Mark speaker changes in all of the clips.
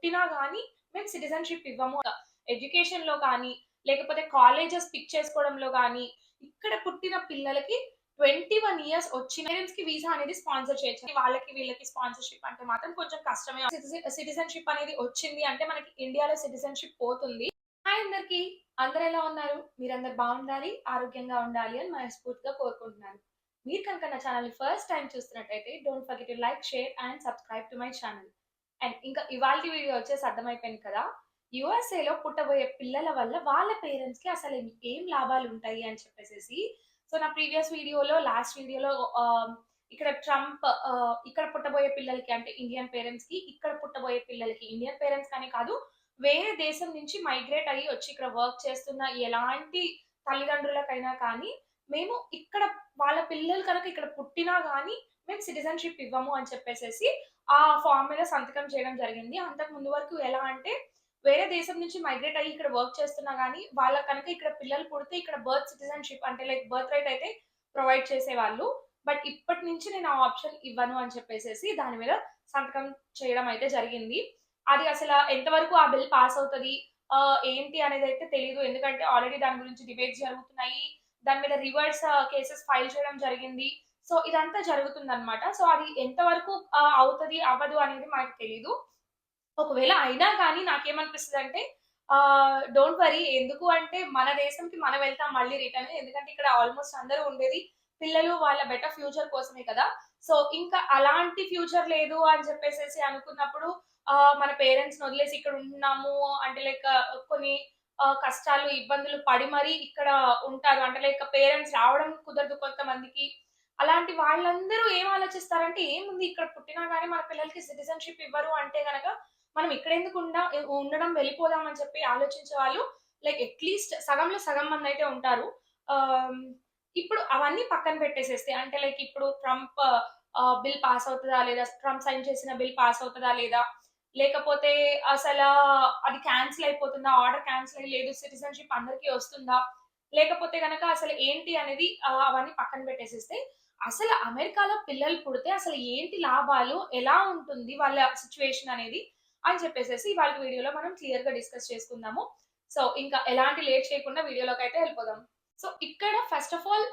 Speaker 1: పుట్టినా కానీ మేము సిటిజన్షిప్ ఇవ్వము. ఎడ్యుకేషన్లో కానీ లేకపోతే కాలేజెస్ పిక్ చేసుకోవడంలో కానీ ఇక్కడ పుట్టిన పిల్లలకి ట్వంటీ వన్ ఇయర్స్ వచ్చిన పేరెంట్స్కి వీసా అనేది స్పాన్సర్ చేయొచ్చు వాళ్ళకి వీళ్ళకి స్పాన్సర్షిప్ అంటే మాత్రం కొంచెం కష్టమే. సిటిజన్షిప్ అనేది వచ్చింది అంటే మనకి ఇండియాలో సిటిజన్షిప్ పోతుంది. హాయ్ అందరికి. అందరు ఎలా ఉన్నారు? మీరందరు బాగుండాలి ఆరోగ్యంగా ఉండాలి అని మనస్ఫూర్తిగా కోరుకుంటున్నాను. మీరు కనుక నా ఛానల్ ఫస్ట్ టైం చూస్తున్నట్టయితే don't forget to like share and subscribe to my channel and ఇంకా ఇవాళ వీడియో వచ్చేసి అర్థమైపోయింది కదా. యుఎస్ఏలో లో పుట్టబోయే పిల్లల వల్ల వాళ్ళ పేరెంట్స్కి అసలు ఏం- లాభాలు ఉంటాయి అని చెప్పేసి సో నా ప్రీవియస్ వీడియోలో లాస్ట్ వీడియోలో ఇక్కడ ట్రంప్ ఇక్కడ పుట్టబోయే పిల్లలకి అంటే ఇండియన్ పేరెంట్స్కి ఇక్కడ పుట్టబోయే పిల్లలకి ఇండియన్ పేరెంట్స్ కానీ కాదు వేరే దేశం నుంచి మైగ్రేట్ అయ్యి వచ్చి ఇక్కడ వర్క్ చేస్తున్న ఎలాంటి తల్లిదండ్రులకైనా కానీ మేము ఇక్కడ వాళ్ళ పిల్లలు కనుక ఇక్కడ పుట్టినా కానీ మేము సిటిజన్షిప్ ఇవ్వము అని చెప్పేసేసి ఆ ఫామ్ మీద సంతకం చేయడం జరిగింది. అంతకు ముందు వరకు ఎలా అంటే వేరే దేశం నుంచి మైగ్రేట్ అయ్యి ఇక్కడ వర్క్ చేస్తున్నా కానీ వాళ్ళ కనుక ఇక్కడ పిల్లలు పుడితే ఇక్కడ బర్త్ సిటిజన్షిప్ అంటే లైక్ బర్త్ రైట్ అయితే ప్రొవైడ్ చేసేవాళ్ళు. బట్ ఇప్పటి నుంచి నేను ఆ ఆప్షన్ ఇవ్వను అని చెప్పేసి దాని మీద సంతకం చేయడం అయితే జరిగింది. అది అసలు ఎంతవరకు ఆ బిల్ పాస్ అవుతుంది? ఏంటి అనేది అయితే తెలియదు ఎందుకంటే ఆల్రెడీ దాని గురించి డిబేట్స్ జరుగుతున్నాయి. దాని మీద రివర్స్ కేసెస్ ఫైల్ చేయడం జరిగింది. సో ఇదంతా జరుగుతుంది అనమాట సో అది ఎంతవరకు అవుతుంది అవ్వదు అనేది మనకు తెలియదు ఒకవేళ అయినా కానీ నాకేమనిపిస్తుంది అంటే డోంట్ వరీ ఎందుకు అంటే మన దేశంకి మనం వెళ్తాం మళ్ళీ రిటర్న్ ఎందుకంటే ఇక్కడ ఆల్మోస్ట్ అందరూ ఉండేది పిల్లలు వాళ్ళ బెటర్ ఫ్యూచర్ కోసమే కదా. సో ఇంకా అలాంటి ఫ్యూచర్ లేదు అని చెప్పేసి అనుకున్నప్పుడు మన పేరెంట్స్ వదిలేసి ఇక్కడ ఉంటున్నాము అంటే లైక్ కొన్ని కష్టాలు ఇబ్బందులు పడి మరీ ఇక్కడ ఉంటారు. అంటే లైక్ పేరెంట్స్ రావడం కుదరదు కొంతమందికి. అలాంటి వాళ్ళందరూ ఏం ఆలోచిస్తారంటే ఏముంది ఇక్కడ పుట్టినా కానీ మన పిల్లలకి సిటిజన్షిప్ ఇవ్వరు అంటే గనక మనం ఇక్కడ ఎందుకు ఉండ ఉండడం వెళ్ళిపోదాం అని చెప్పి ఆలోచించే వాళ్ళు లైక్ అట్లీస్ట్ సగంలో సగం మంది అయితే ఉంటారు. ఇప్పుడు అవన్నీ పక్కన పెట్టేసేస్తే అంటే లైక్ ఇప్పుడు ట్రంప్ బిల్ పాస్ అవుతుందా లేదా ట్రంప్ సైన్ చేసిన బిల్ పాస్ అవుతుందా లేదా లేకపోతే అసలు అది క్యాన్సిల్ అయిపోతుందా ఆర్డర్ క్యాన్సిల్ అయ్యి లేదు సిటిజన్షిప్ అందరికీ వస్తుందా లేకపోతే గనక అసలు ఏంటి అనేది అవన్నీ పక్కన పెట్టేసేస్తే అసలు అమెరికాలో పిల్లలు పుడితే అసలు ఏంటి లాభాలు? ఎలా ఉంటుంది వాళ్ళ సిచ్యువేషన్ అనేది? అని చెప్పేసి ఇవాళ వీడియోలో మనం క్లియర్గా డిస్కస్ చేసుకుందాము. సో ఇంకా ఎలాంటి లేట్ చేయకుండా వీడియోలోకి అయితే వెళ్ళిపోదాం. సో ఇక్కడ ఫస్ట్ ఆఫ్ ఆల్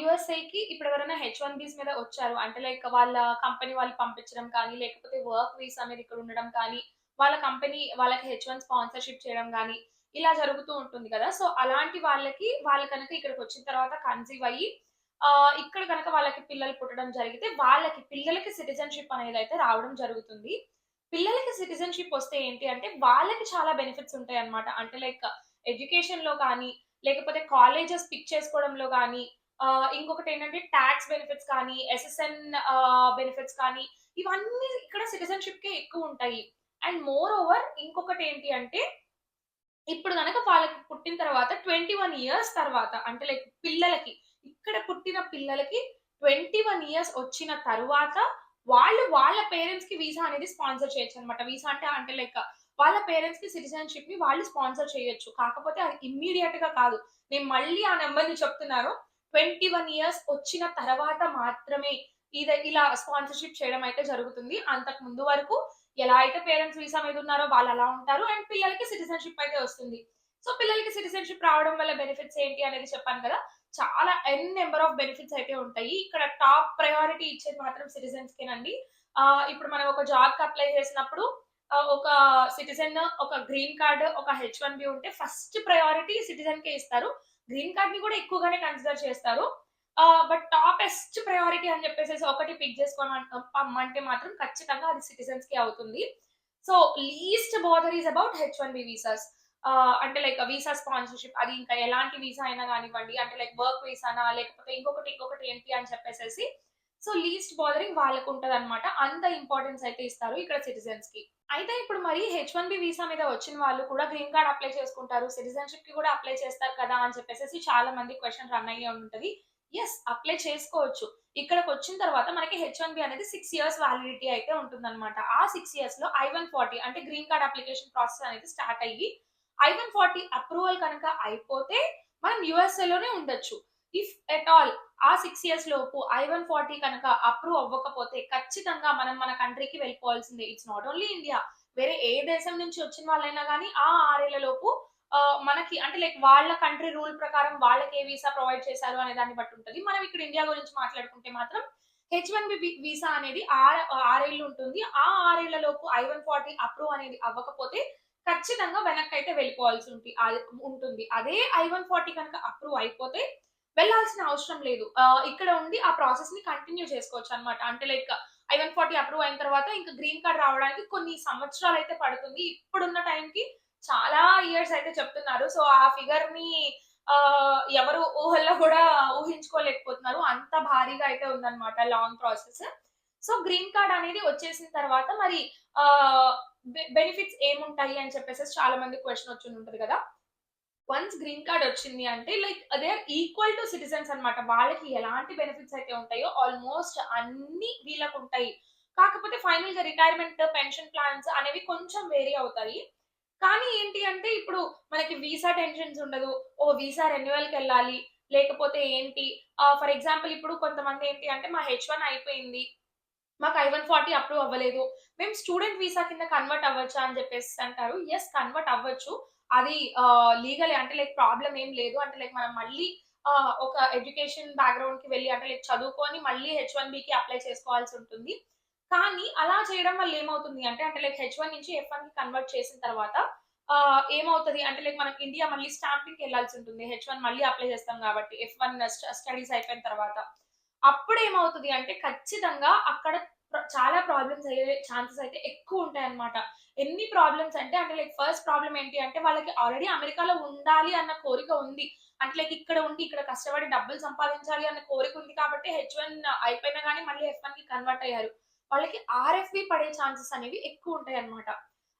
Speaker 1: యుఎస్ఏకి ఇప్పుడు ఎవరైనా హెచ్ వన్ బీస్ మీద వచ్చారు. అంటే లైక్ వాళ్ళ కంపెనీ వాళ్ళు పంపించడం కానీ లేకపోతే వర్క్ వీసా మీద ఇక్కడ ఉండడం కానీ వాళ్ళ కంపెనీ వాళ్ళకి హెచ్ వన్ స్పాన్సర్షిప్ చేయడం కానీ ఇలా జరుగుతూ ఉంటుంది కదా. సో అలాంటి వాళ్ళకి వాళ్ళు కనుక ఇక్కడికి వచ్చిన తర్వాత కన్సీవ్ అయ్యి ఇక్కడ కనుక వాళ్ళకి పిల్లలు పుట్టడం జరిగితే వాళ్ళకి పిల్లలకి సిటిజన్షిప్ అనేది అయితే రావడం జరుగుతుంది. పిల్లలకి సిటిజన్షిప్ వస్తే ఏంటి అంటే వాళ్ళకి చాలా బెనిఫిట్స్ ఉంటాయి అన్నమాట అంటే లైక్ ఎడ్యుకేషన్లో కానీ లేకపోతే కాలేజెస్ పిక్ చేసుకోవడంలో కానీ ఇంకొకటి ఏంటంటే ట్యాక్స్ బెనిఫిట్స్ కానీ ఎస్ఎస్ఎన్ బెనిఫిట్స్ కానీ ఇవన్నీ ఇక్కడ సిటిజన్షిప్ కే ఎక్కువ ఉంటాయి. అండ్ మోర్ ఓవర్ ఇంకొకటి ఏంటి అంటే ఇప్పుడు కనుక వాళ్ళకి పుట్టిన తర్వాత ట్వంటీ వన్ ఇయర్స్ తర్వాత అంటే లైక్ పిల్లలకి ఇక్కడ పుట్టిన పిల్లలకి ట్వంటీ వన్ ఇయర్స్ వచ్చిన తర్వాత వాళ్ళు వాళ్ళ పేరెంట్స్కి వీసా అనేది స్పాన్సర్ చేయొచ్చు అనమాట వీసా అంటే అంటే లైక్ వాళ్ళ పేరెంట్స్కి సిటిజన్షిప్ని వాళ్ళు స్పాన్సర్ చేయొచ్చు. కాకపోతే అది ఇమ్మీడియట్గా కాదు. నేను మళ్ళీ ఆ నెంబర్ని చెప్తున్నాను. ట్వంటీ వన్ ఇయర్స్ వచ్చిన తర్వాత మాత్రమే ఇది ఇలా స్పాన్సర్షిప్ చేయడం అయితే జరుగుతుంది. అంతకు ముందు వరకు ఎలా అయితే పేరెంట్స్ వీసా మీద ఉన్నారో వాళ్ళు అలా ఉంటారు. అండ్ పిల్లలకి సిటిజన్షిప్ అయితే వస్తుంది. సో పిల్లలకి సిటిజన్షిప్ రావడం వల్ల బెనిఫిట్స్ ఏంటి అనేది చెప్పాను కదా. చాలా ఎన్ నెంబర్ ఆఫ్ బెనిఫిట్స్ అయితే ఉంటాయి. ఇక్కడ టాప్ ప్రయారిటీ ఇచ్చేది మాత్రం సిటిజన్స్ కేనండి. ఇప్పుడు మనం ఒక జాబ్కి అప్లై చేసినప్పుడు ఒక సిటిజన్ ఒక గ్రీన్ కార్డ్ ఒక హెచ్ వన్ బి ఉంటే ఫస్ట్ ప్రయారిటీ సిటిజన్ కే ఇస్తారు. గ్రీన్ కార్డ్ని కూడా ఎక్కువగానే కన్సిడర్ చేస్తారు. బట్ టాపెస్ట్ ప్రయారిటీ అని చెప్పేసి ఒకటి పిక్ చేసుకోమంటే మాత్రం ఖచ్చితంగా అది సిటిజన్స్కి అవుతుంది. So least bother is about H one B visas అంటే లైక్ వీసా స్పాన్సర్షిప్ అది ఇంకా ఎలాంటి వీసా అయినా కానివ్వండి అంటే లైక్ వర్క్ వీసానా లేకపోతే ఇంకొకటి ఇంకొకటి ఏంటి అని చెప్పేసి సో లీస్ట్ బోదరింగ్ వాళ్ళకు ఉంటుంది అనమాట అంత ఇంపార్టెన్స్ అయితే ఇస్తారు ఇక్కడ సిటిజన్స్కి. అయితే ఇప్పుడు మరి హెచ్ వన్ బి వీసా మీద వచ్చిన వాళ్ళు కూడా గ్రీన్ కార్డ్ అప్లై చేసుకుంటారు సిటిజన్షిప్కి కూడా అప్లై చేస్తారు కదా అని చెప్పేసి చాలా మంది క్వశ్చన్ రన్ అయ్యే ఉంటుంది. ఎస్ అప్లై చేసుకోవచ్చు. ఇక్కడికి వచ్చిన తర్వాత మనకి హెచ్ వన్ బి అనేది సిక్స్ ఇయర్స్ వ్యాలిడిటీ అయితే ఉంటుందన్నమాట. ఆ సిక్స్ ఇయర్స్లో ఐ వన్ ఫార్టీ అంటే గ్రీన్ కార్డ్ అప్లికేషన్ ప్రాసెస్ అనేది స్టార్ట్ అయ్యి ఐ వన్ ఫార్టీ అప్రూవల్ కనుక అయిపోతే మనం యుఎస్ఏలోనే ఉండొచ్చు. ఇఫ్ ఎట్ ఆల్ ఆ సిక్స్ ఇయర్స్ లోపు ఐ వన్ ఫార్టీ కనుక అప్రూవ్ అవ్వకపోతే ఖచ్చితంగా మనం మన కంట్రీకి వెళ్ళిపోవాల్సిందే. ఇట్స్ నాట్ ఓన్లీ ఇండియా వేరే ఏ దేశం నుంచి వచ్చిన వాళ్ళైనా కానీ ఆ 6 లోపు మనకి అంటే లైక్ వాళ్ళ కంట్రీ రూల్ ప్రకారం వాళ్ళకి ఏ వీసా ప్రొవైడ్ చేశారు అనే దాన్ని బట్టి ఉంటుంది. మనం ఇక్కడ ఇండియా గురించి మాట్లాడుకుంటే మాత్రం హెచ్ వన్ బి వీసా అనేది ఆర 6 ఏళ్ళు ఉంటుంది. ఆ 6 ఐ లోపు ఐ-140 అప్రూవ్ అనేది అవ్వకపోతే ఖచ్చితంగా వెనక్కైతే వెళ్ళిపోవాల్సి ఉంటుంది ఉంటుంది. అదే ఐ-140 కనుక అప్రూవ్ అయిపోతే వెళ్ళాల్సిన అవసరం లేదు. ఇక్కడ ఉండి ఆ ప్రాసెస్‌ని కంటిన్యూ చేసుకోవచ్చు అనమాట అంటే లైక్ ఐ-140 అప్రూవ్ అయిన తర్వాత ఇంకా గ్రీన్ కార్డ్ రావడానికి కొన్ని సంవత్సరాలు అయితే పడుతుంది. ఇప్పుడున్న టైంకి చాలా ఇయర్స్ అయితే చెప్తున్నారు. సో, ఆ ఫిగర్ని ఎవరు ఊహల్లో కూడా ఊహించుకోలేకపోతున్నారు. అంత భారీగా అయితే ఉందన్నమాట long process. So, green card అనేది వచ్చేసిన తర్వాత మరి బెనిఫిట్స్ ఏముంటాయి అని చెప్పేసి చాలా మంది క్వశ్చన్ వచ్చి ఉంటుంది కదా! వన్స్ గ్రీన్ కార్డ్ వచ్చింది అంటే లైక్ అదే ఈక్వల్ టు సిటిజన్స్ అన్నమాట. వాళ్ళకి ఎలాంటి బెనిఫిట్స్ అయితే ఉంటాయో ఆల్‌మోస్ట్ అన్ని వీళ్ళకు ఉంటాయి కాకపోతే ఫైనల్గా రిటైర్మెంట్, పెన్షన్ ప్లాన్స్ అనేవి కొంచెం వేరీ అవుతాయి. కానీ ఏంటి అంటే ఇప్పుడు మనకి వీసా టెన్షన్స్ ఉండదు. ఓ వీసా రెన్యువల్‌కెళ్ళాలి. లేకపోతే ఏంటి ఫర్ ఎగ్జాంపుల్ ఇప్పుడు కొంతమంది ఏంటి అంటే మా హెచ్ వన్ అయిపోయింది. మాకు ఐ-140 అప్రూవ్ అవ్వలేదు. మేము స్టూడెంట్ వీసా కింద కన్వర్ట్ అవ్వచ్చా అని చెప్పేసి అంటారు. ఎస్ కన్వర్ట్ అవ్వచ్చు. అది లీగల్ లీగలే అంటే లైక్ ప్రాబ్లం ఏం లేదు. అంటే లైక్ మనం మళ్ళీ ఒక ఎడ్యుకేషన్ బ్యాక్‌గ్రౌండ్‌కి వెళ్ళి అంటే లైక్ చదువుకొని మళ్ళీ హెచ్ వన్ బికి అప్లై చేసుకోవాల్సి ఉంటుంది. కానీ అలా చేయడం వల్ల ఏమవుతుంది అంటే, అంటే లైక్ హెచ్ వన్ నుంచి ఎఫ్-1కి కన్వర్ట్ చేసిన తర్వాత ఏమవుతుంది ఏమవుతది అంటే లైక్ మనం ఇండియా మళ్ళీ స్టాంపింగ్‌కి వెళ్ళాల్సి ఉంటుంది. హెచ్ వన్ మళ్ళీ అప్లై చేస్తాం కాబట్టి ఎఫ్ వన్ స్టడీస్ అయిపోయిన తర్వాత. అప్పుడు ఏమవుతుంది అంటే ఖచ్చితంగా అక్కడ చాలా ప్రాబ్లమ్స్ అయ్యే ఛాన్సెస్ అయితే ఎక్కువ ఉంటాయన్నమాట ఎన్ని ప్రాబ్లమ్స్ అంటే, అంటే లైక్ ఫస్ట్ ప్రాబ్లం ఏంటి అంటే వాళ్ళకి ఆల్రెడీ అమెరికాలో ఉండాలి అన్న కోరిక ఉంది. అంటే లైక్ ఇక్కడ ఉండి ఇక్కడ కష్టపడి డబ్బులు సంపాదించాలి అన్న కోరిక ఉంది కాబట్టి హెచ్ వన్ అయిపోయినా కానీ మళ్ళీ ఎఫ్-1కి కన్వర్ట్ అయ్యారు. వాళ్ళకి ఆర్ఎఫ్‌వి పడే ఛాన్సెస్ అనేవి అన్నమాట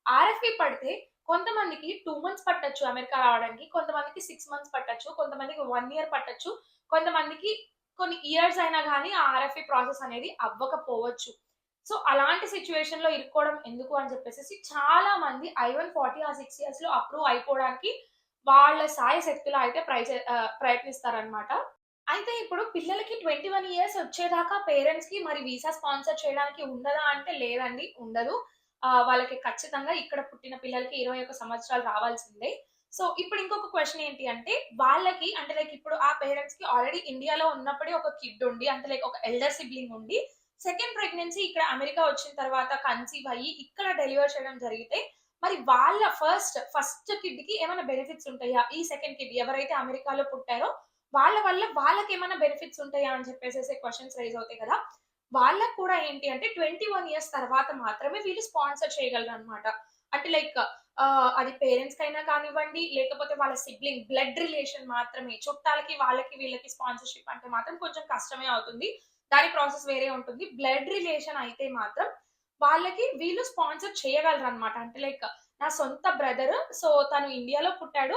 Speaker 1: ఆర్ఎఫ్‌వి పడితే కొంతమందికి టూ మంత్స్ పట్టొచ్చు అమెరికా రావడానికి. కొంతమందికి సిక్స్ మంత్స్ పట్టొచ్చు. కొంతమందికి వన్ ఇయర్ పట్టచ్చు కొంతమందికి కొన్ని ఇయర్స్ అయినా కానీ ఆ ఆర్ఎఫ్ఏ ప్రాసెస్ అనేది అవ్వకపోవచ్చు. సో, అలాంటి సిట్యుయేషన్‌లో ఇరుక్కోవడం ఎందుకు అని చెప్పేసి చాలా మంది ఐ-140 ఆ సిక్స్ ఇయర్స్లో అప్రూవ్ అయిపోవడానికి వాళ్ళ శాయశక్తులా అయితే ప్రై చే అయితే ఇప్పుడు పిల్లలకి 21 ఇయర్స్ వచ్చేదాకా పేరెంట్స్కి మరి వీసా స్పాన్సర్ చేయడానికి ఉండదా అంటే లేదండి ఉండదు. వాళ్ళకి ఖచ్చితంగా ఇక్కడ పుట్టిన పిల్లలకి 21 సంవత్సరాలు రావాల్సిందే. సో, ఇప్పుడు ఇంకొక క్వశ్చన్ ఏంటి అంటే వాళ్ళకి అంటే లైక్ ఇప్పుడు ఆ పేరెంట్స్కి ఆల్రెడీ ఇండియాలో ఉన్నప్పుడే ఒక కిడ్ ఉండి అంటే లైక్ ఒక ఎల్డర్ సిబ్లింగ్ ఉండి సెకండ్ ప్రెగ్నెన్సీ ఇక్కడ అమెరికా వచ్చిన తర్వాత కన్సీవ్ అయ్యి ఇక్కడ డెలివర్ చేయడం జరిగితే మరి వాళ్ళ ఫస్ట్, ఫస్ట్ కిడ్కి ఏమైనా బెనిఫిట్స్ ఉంటాయా? ఈ సెకండ్ కిడ్ ఎవరైతే అమెరికాలో పుట్టారో వాళ్ళ వల్ల వాళ్ళకి ఏమైనా బెనిఫిట్స్ ఉంటాయా? అని చెప్పేసి క్వశ్చన్స్ రైజ్ అవుతాయి కదా! వాళ్ళకి కూడా ఏంటి అంటే 21 ఇయర్స్ తర్వాత మాత్రమే వీళ్ళు స్పాన్సర్ చేయగలరు అనమాట అంటే లైక్ అది పేరెంట్స్ కైనా కానివ్వండి, లేకపోతే వాళ్ళ సిబ్లింగ్ బ్లడ్ రిలేషన్ మాత్రమే. చుట్టాలకి వాళ్ళకి వీళ్ళకి స్పాన్సర్‌షిప్ అంటే మాత్రం కొంచెం కష్టమే అవుతుంది. దాని ప్రాసెస్ వేరే ఉంటుంది. బ్లడ్ రిలేషన్ అయితే మాత్రం వాళ్ళకి వీళ్ళు స్పాన్సర్ చేయగలరు అనమాట అంటే లైక్ నా సొంత బ్రదర్ సో, తను ఇండియాలో పుట్టాడు.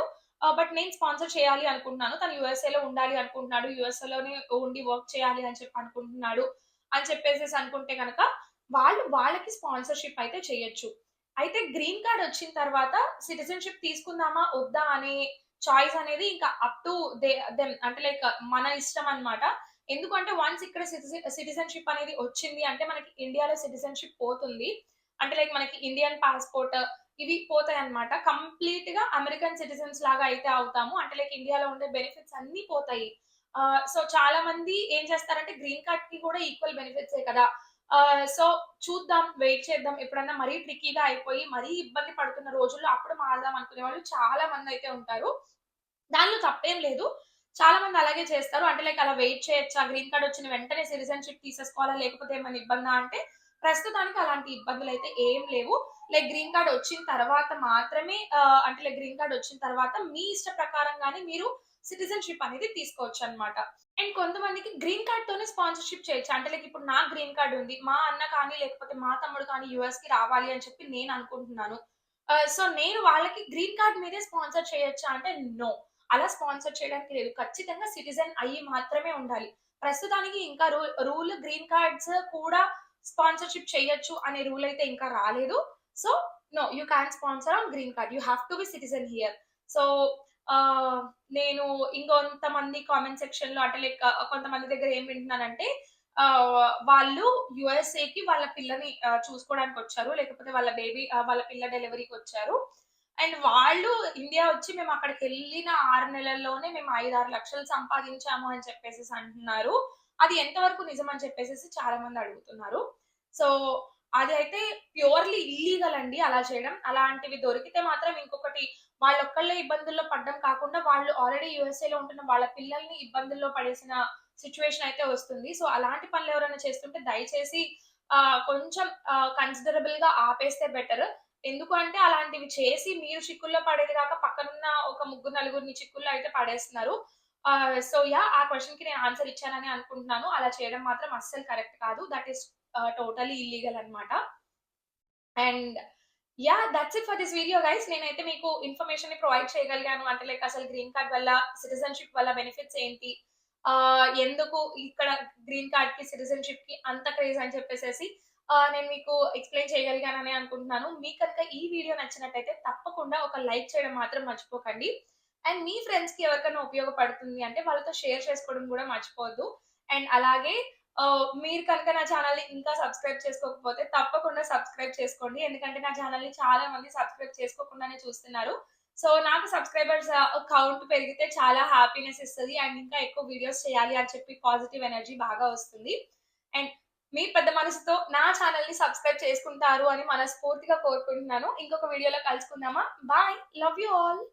Speaker 1: బట్ నేను స్పాన్సర్ చేయాలి అనుకుంటున్నాను. తను యుఎస్ఏలో ఉండాలి అనుకుంటున్నాడు. యుఎస్ఏలోనే ఉండి వర్క్ చేయాలి అని చెప్పి అనుకుంటున్నాడు. అని చెప్పేసి అనుకుంటే గనక వాళ్ళు వాళ్ళకి స్పాన్సర్‌షిప్ అయితే చేయొచ్చు. అయితే గ్రీన్ కార్డ్ వచ్చిన తర్వాత సిటిజన్‌షిప్ తీసుకుందామా? వద్దా? అనే చాయిస్ అనేది ఇంకా అప్ టు దే దెమ్ అంటే లైక్ మన ఇష్టం అన్నమాట. ఎందుకంటే వన్స్ ఇక్కడ సిటిజన్‌షిప్ అనేది వచ్చింది అంటే మనకి ఇండియాలో సిటిజన్‌షిప్ పోతుంది. అంటే లైక్ మనకి ఇండియన్ పాస్‌పోర్ట్ ఇవి పోతాయి అన్నమాట కంప్లీట్గా అమెరికన్ సిటిజన్స్ లాగా అయితే అవుతాము. అంటే లైక్ ఇండియాలో ఉండే బెనిఫిట్స్ అన్ని పోతాయి. సో, చాలా మంది ఏం చేస్తారంటే గ్రీన్ కార్డ్కి కూడా ఈక్వల్ బెనిఫిట్సే కదా! సో, చూద్దాం వెయిట్ చేద్దాం. ఎప్పుడన్నా మరీ ట్రిక్కీగా అయిపోయి మరీ ఇబ్బంది పడుతున్న రోజుల్లో అప్పుడు మారదాం అనుకునే వాళ్ళు చాలా మంది అయితే ఉంటారు. దానిలో తప్పేం లేదు. చాలా మంది అలాగే చేస్తారు. అంటే లైక్ అలా వెయిట్ చేయొచ్చా? గ్రీన్ కార్డ్ వచ్చిన వెంటనే సిటిజన్‌షిప్ తీసేసుకోవాలా? లేకపోతే ఏమైనా ఇబ్బందా? అంటే ప్రస్తుతానికి అలాంటి ఇబ్బందులు అయితే ఏం లేవు. లైక్ గ్రీన్ కార్డ్ వచ్చిన తర్వాత మాత్రమే అంటే లైక్ గ్రీన్ కార్డ్ వచ్చిన తర్వాత మీ ఇష్ట ప్రకారంగానే మీరు సిటిజన్‌షిప్ అనేది తీసుకోవచ్చు అనమాట అండ్ కొంతమందికి గ్రీన్ కార్డ్ తోనే స్పాన్సర్‌షిప్ చేయొచ్చు. అంటే లైక్ ఇప్పుడు నా గ్రీన్ కార్డ్ ఉంది. మా అన్న కానీ లేకపోతే మా తమ్ముడు కానీ యూఎస్‌కి రావాలి అని చెప్పి నేను అనుకుంటున్నాను. సో, నేను వాళ్ళకి గ్రీన్ కార్డ్ మీదే స్పాన్సర్ చేయొచ్చా? అంటే నో. అలా స్పాన్సర్ చేయడానికి లేదు. ఖచ్చితంగా సిటిజన్ అయ్యి మాత్రమే ఉండాలి. ప్రస్తుతానికి ఇంకా రూల్ రూల్ గ్రీన్ కార్డ్స్ కూడా స్పాన్సర్‌షిప్ చేయొచ్చు అనే రూల్ అయితే ఇంకా రాలేదు. So, no you can sponsor on green card. You have to be citizen here. So, నేను ఇంకొంతమంది కామెంట్ సెక్షన్లో అంటే లైక్ కొంతమంది దగ్గర ఏం వింటున్నానంటే వాళ్ళు యుఎస్ఏకి వాళ్ళ పిల్లని చూసుకోవడానికి వచ్చారు. లేకపోతే వాళ్ళ బేబీ వాళ్ళ పిల్ల డెలివరీకొచ్చారు. అండ్ వాళ్ళు ఇండియా వచ్చి మేము అక్కడికి వెళ్ళిన ఆరు నెలల్లోనే మేము 5, 6 లక్షలు సంపాదించాము అని చెప్పేసి అంటున్నారు. అది ఎంతవరకు నిజం అని చెప్పేసి చాలా మంది అడుగుతున్నారు. సో, అది అయితే ప్యూర్‌లీ ఇల్లీగల్ అండి అలా చేయడం. అలాంటివి దొరికితే మాత్రం ఇంకొకటి వాళ్ళొక్కళ్ళే ఇబ్బందుల్లో పడడం కాకుండా వాళ్ళు ఆల్రెడీ యుఎస్ఏలో ఉంటున్న వాళ్ళ పిల్లల్ని ఇబ్బందుల్లో పడేసిన సిచ్యువేషన్ అయితే వస్తుంది. సో, అలాంటి పనులు ఎవరైనా చేస్తుంటే దయచేసి కొంచెం కన్సిడరబుల్గా ఆపేస్తే బెటర్. ఎందుకు అంటే అలాంటివి చేసి మీరు చిక్కుల్లో పడేది కాక పక్కనున్న ఒక ముగ్గురు, నలుగురిని చిక్కుల్లో అయితే పడేస్తున్నారు. సో, యా ఆ క్వశ్చన్కి నేను ఆన్సర్ ఇచ్చానని అనుకుంటున్నాను. అలా చేయడం మాత్రం అస్సలు కరెక్ట్ కాదు. దట్ ఈస్ టోటలీ ఇల్లీగల్ అనమాట and ya that's it for this video guys. నేనైతే మీకు ఇన్ఫర్మేషన్ని ప్రొవైడ్ చేయగలిగాను. అంటే లైక్ అసలు గ్రీన్ కార్డ్ వల్ల, సిటిజన్‌షిప్ వల్ల బెనిఫిట్స్ ఏంటి? ఎందుకు ఇక్కడ గ్రీన్ కార్డ్కి సిటిజన్షిప్కి అంత క్రేజ్ అని చెప్పేసి నేను మీకు ఎక్స్‌ప్లెయిన్ చేయగలిగానని అనుకుంటున్నాను. మీకు కనుక ఈ వీడియో నచ్చినట్టయితే తప్పకుండా ఒక లైక్ చేయడం మాత్రం మర్చిపోకండి. అండ్ మీ ఫ్రెండ్స్కి ఎవరికైనా ఉపయోగపడుతుంది అంటే వాళ్ళతో షేర్ చేసుకోవడం కూడా మర్చిపోవద్దు. అండ్ అలాగే మీరు కనుక నా ఛానెల్‌ని ఇంకా సబ్స్క్రైబ్ చేసుకోకపోతే తప్పకుండా సబ్స్క్రైబ్ చేసుకోండి. ఎందుకంటే నా ఛానల్ని చాలా మంది సబ్స్క్రైబ్ చేసుకోకుండానే చూస్తున్నారు. సో, నాకు సబ్స్క్రైబర్స్ కౌంట్ పెరిగితే చాలా హ్యాపీనెస్ ఇస్తుంది అండ్ ఇంకా ఎక్కువ వీడియోస్ చేయాలి అని చెప్పి పాజిటివ్ ఎనర్జీ బాగా వస్తుంది. అండ్ మీ పెద్ద మనసుతో నా ఛానెల్‌ని సబ్స్క్రైబ్ చేసుకుంటారు అని మనస్ఫూర్తిగా కోరుకుంటున్నాను. ఇంకొక వీడియోలో కలుసుకుందామా? బాయ్. Love you all.